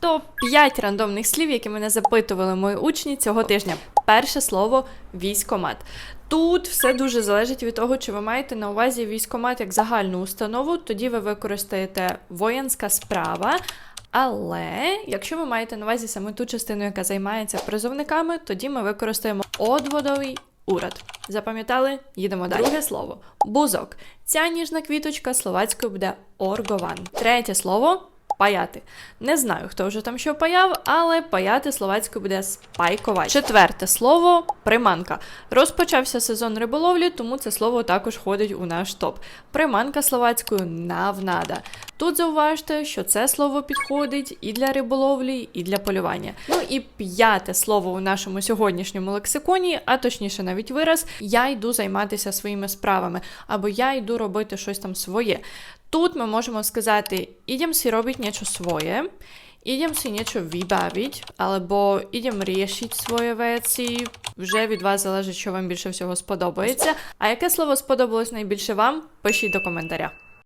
Топ-5 рандомних слів, які мене запитували мої учні цього тижня. Перше слово військомат. Тут все дуже залежить від того, чи ви маєте на увазі військомат як загальну установу, тоді ви використаєте воєнська справа. Але якщо ви маєте на увазі саме ту частину, яка займається призовниками, тоді ми використаємо одводовий уряд. Запам'ятали? Їдемо далі. Друге слово бузок. Ця ніжна квіточка словацькою буде оргован. Третє слово паяти. Не знаю, хто вже там що паяв, але паяти словацькою буде спайкувати. Четверте слово приманка. Розпочався сезон риболовлі, тому це слово також входить у наш топ. Приманка словацькою навнада. Тут зауважте, що це слово підходить і для риболовлі, і для полювання. Ну і п'яте слово у нашому сьогоднішньому лексиконі, а точніше навіть вираз, я йду займатися своїми справами, або я йду робити щось там своє. Тут ми можемо сказати, ідем си робити нечо своє, ідем си нечо вибавить, або ідем рішити свої вeci. Вже від вас залежить, що вам більше всього сподобається. А яке слово сподобалось найбільше вам? Пишіть до коментаря.